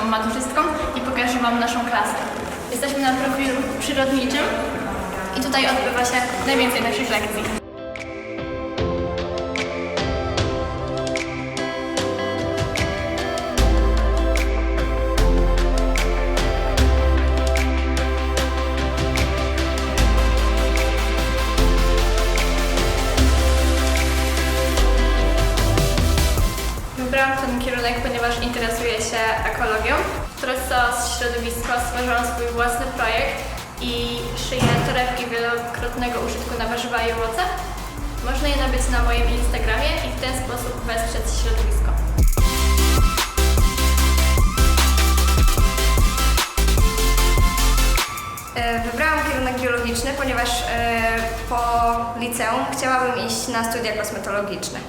naszą maturzystką i pokażę Wam naszą klasę. Jesteśmy na profilu przyrodniczym i tutaj odbywa się najwięcej naszych lekcji. Wybrałam ten kierunek, ponieważ interesuję się ekologią. Trosce o środowisko stworzyłam swój własny projekt i szyję torebki wielokrotnego użytku na warzywa i owoce. Można je nabyć na moim Instagramie i w ten sposób wesprzeć środowisko. E, Wybrałam kierunek biologiczny, ponieważ e, po liceum chciałabym iść na studia kosmetologiczne.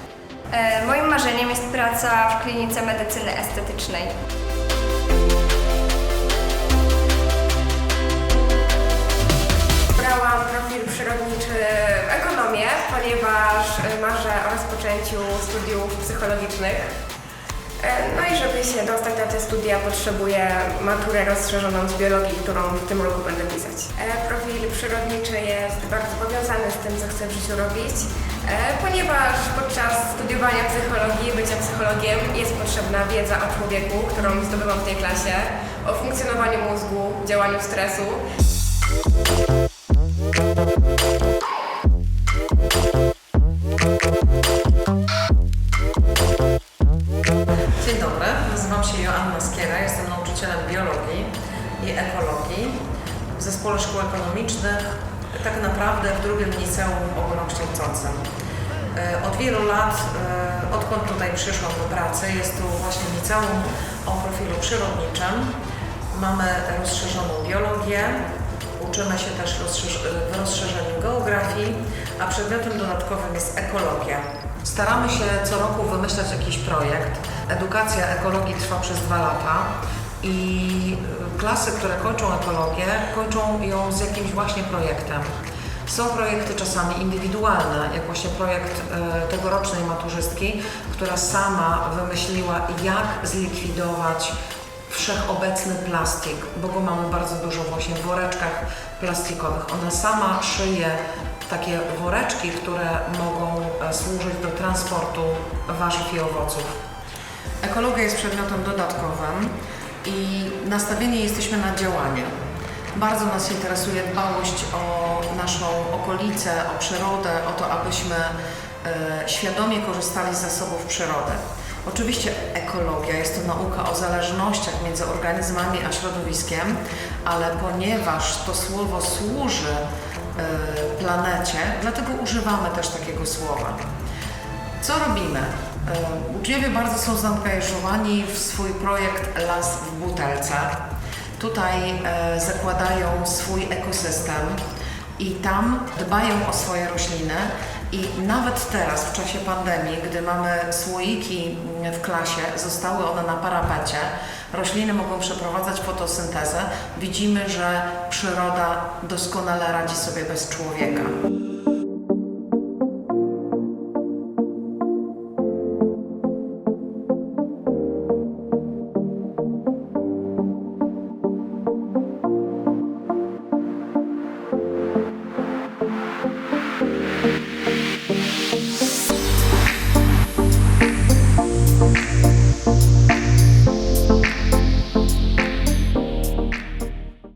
E, Moim marzeniem jest praca w klinice medycyny estetycznej. Brałam profil przyrodniczy w ekonomię, ponieważ e, marzę o rozpoczęciu studiów psychologicznych. E, No i żeby się dostać na te studia potrzebuję maturę rozszerzoną z biologii, którą w tym roku będę pisać. E, Profil przyrodniczy jest bardzo powiązany z tym, co chcę w życiu robić, e, ponieważ podczas studiowania psychologii, bycia psychologiem jest potrzebna wiedza o człowieku, którą zdobywam w tej klasie, o funkcjonowaniu mózgu, działaniu stresu. Ekologii w Zespole Szkół Ekonomicznych, tak naprawdę w drugim liceum ogólnokształcącym. E, Od wielu lat, e, odkąd tutaj przyszłam do pracy, jest tu właśnie liceum o profilu przyrodniczym. Mamy rozszerzoną biologię, uczymy się też w rozszerzeniu geografii, a przedmiotem dodatkowym jest ekologia. Staramy się co roku wymyślać jakiś projekt. Edukacja ekologii trwa przez dwa lata i y, klasy, które kończą ekologię, kończą ją z jakimś właśnie projektem. Są projekty czasami indywidualne, jak właśnie projekt e, tegorocznej maturzystki, która sama wymyśliła, jak zlikwidować wszechobecny plastik, bo go mamy bardzo dużo właśnie w woreczkach plastikowych. Ona sama szyje takie woreczki, które mogą e, służyć do transportu warzyw i owoców. Ekologia jest przedmiotem dodatkowym i nastawieni jesteśmy na działanie. Bardzo nas interesuje dbałość o naszą okolicę, o przyrodę, o to, abyśmy e, świadomie korzystali z zasobów przyrody. Oczywiście ekologia jest to nauka o zależnościach między organizmami a środowiskiem, ale ponieważ to słowo służy e, planecie, dlatego używamy też takiego słowa. Co robimy? E, Uczniowie bardzo są zaangażowani w swój projekt Las w butelce. Tutaj e, zakładają swój ekosystem i tam dbają o swoje rośliny. I nawet teraz, w czasie pandemii, gdy mamy słoiki w klasie, zostały one na parapecie, rośliny mogą przeprowadzać fotosyntezę, widzimy, że przyroda doskonale radzi sobie bez człowieka.